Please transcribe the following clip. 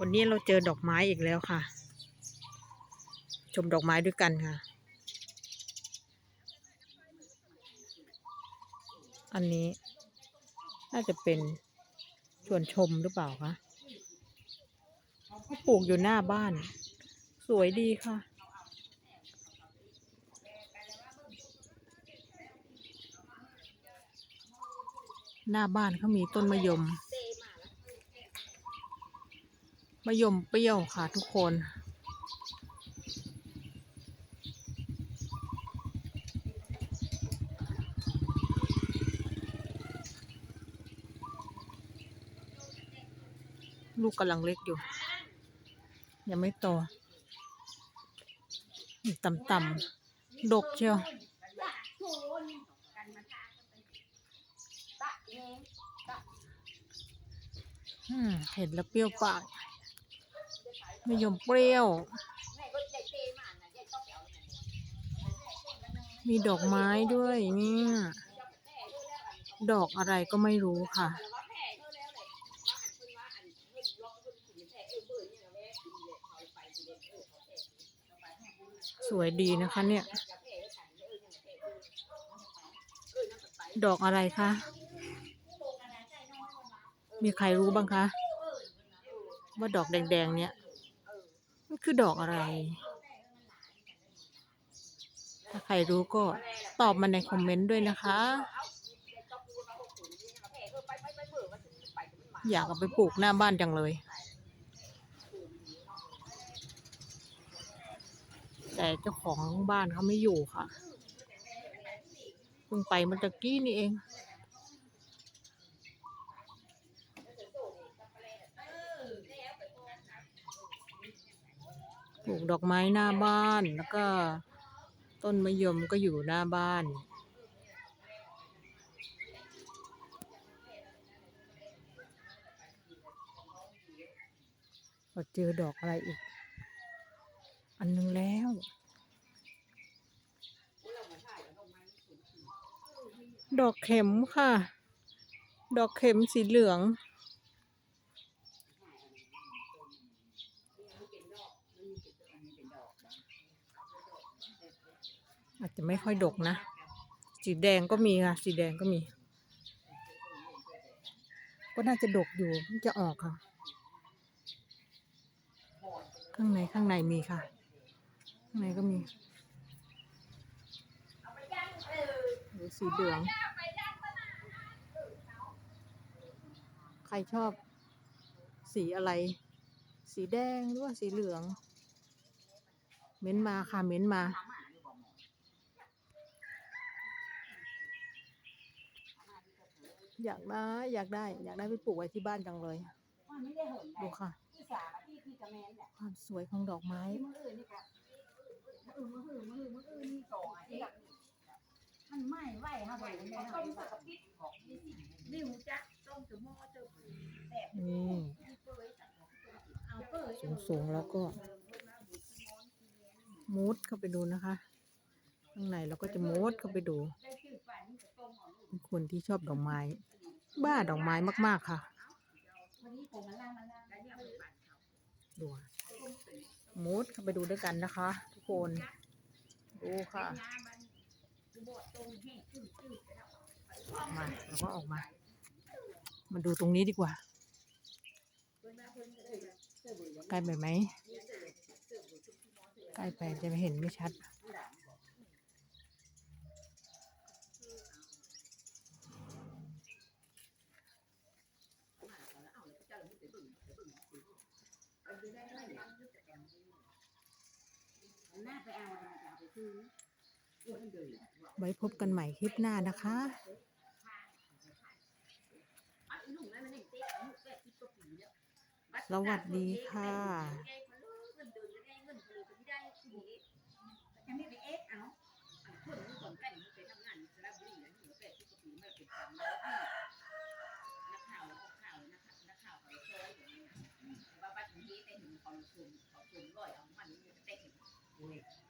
วันนี้เราเจอดอกไม้อีกแล้วค่ะ ชมดอกไม้ด้วยกันค่ะ อันนี้น่าจะเป็นชวนชมหรือเปล่าคะเขาปลูกอยู่หน้าบ้าน สวยดีค่ะ หน้าบ้านเขามีต้นมะยม มะยมเปรี้ยวค่ะทุกคน ลูกกำลังเล็กอยู่ ยังไม่โตต่ำๆดกเชียวเห็นแล้วเปรี้ยวปาก มะยมเปรี้ยว มีดอกไม้ด้วยเนี่ย ดอกอะไรก็ไม่รู้ค่ะ สวยดีนะคะเนี่ย ดอกอะไรคะ มีใครรู้บ้างคะ ว่าดอกแดงๆเนี่ย คือดอกอะไร ถ้าใครรู้ก็ตอบมาในคอมเมนต์ด้วยนะคะ อยากเอาไปปลูกหน้าบ้านจังเลย แต่เจ้าของบ้านเขาไม่อยู่ค่ะเพิ่งไปเมื่อตะกี้นี่เอง ปลูกดอกไม้หน้าบ้านแล้วก็ ต้นมะยมก็อยู่หน้าบ้านเราเจอดอกอะไรอีก อันนึงแล้ว ดอกเข็มค่ะ ดอกเข็มสีเหลือง อาจจะไม่ค่อยดกนะ สีแดงก็มีค่ะ สีแดงก็มี ก็น่าจะดกอยู่เพิ่จะออกค่ะ ข้างในข้างในมีค่ะ ข้างในก็มีสีเหลืองใครชอบ สีอะไร สีแดงหรือว่าสีเหลือง เม้นมาค่ะ เม้นมา อยากได้อยากได้ อยากได้ไปปลูกไว้ที่บ้านจังเลยดูค่ะ ความสวยของดอกไม้มันไหม้ไหวค่ะไหวเลยค่ะริ้วจักต้มจะหม้อเจอแบบนี่เอาเปิดสูงสูงๆแล้วก็มูดเข้าไปดูนะคะข้างในเราก็จะมูดเข้าไปดู เป็นคนที่ชอบดอกไม้ บ้าดอกไม้มากๆค่ะวันนี้ผมาล่างมาล่างแล้วเนี่ยมันฝันเขาดูมูดเข้าไปดูด้วยกันนะคะ ทุกคน ดูค่ะงามันคือโบดตรงแห้งขึ้นจืดแล้วมาแล้วก็ออกมา มาดูตรงนี้ดีกว่า ใกล้ไปไหม ใกล้ไปจะไม่เห็นไม่ชัด หน้าไปเอาอะไรจะเอาไปซื้อไว้พบกันใหม่คลิปหน้านะคะสวัสดีค่ะเงินเดือนได้เงินเดือนไม่ได้คือเอ๊ะยังไม่ไปเอ๊ะเอาเอาคนนี้คนกันไปทำงานสระบุรีแล้วอยู่แปดสิบกว่าปีมาเป็นทำมาที่นักข่าวข่าวนักนักข่าวเขาโซ่อย่างนี้ว่าบ้านนี้แต่เห็นเขาชมเขาชมร้อยเอา มั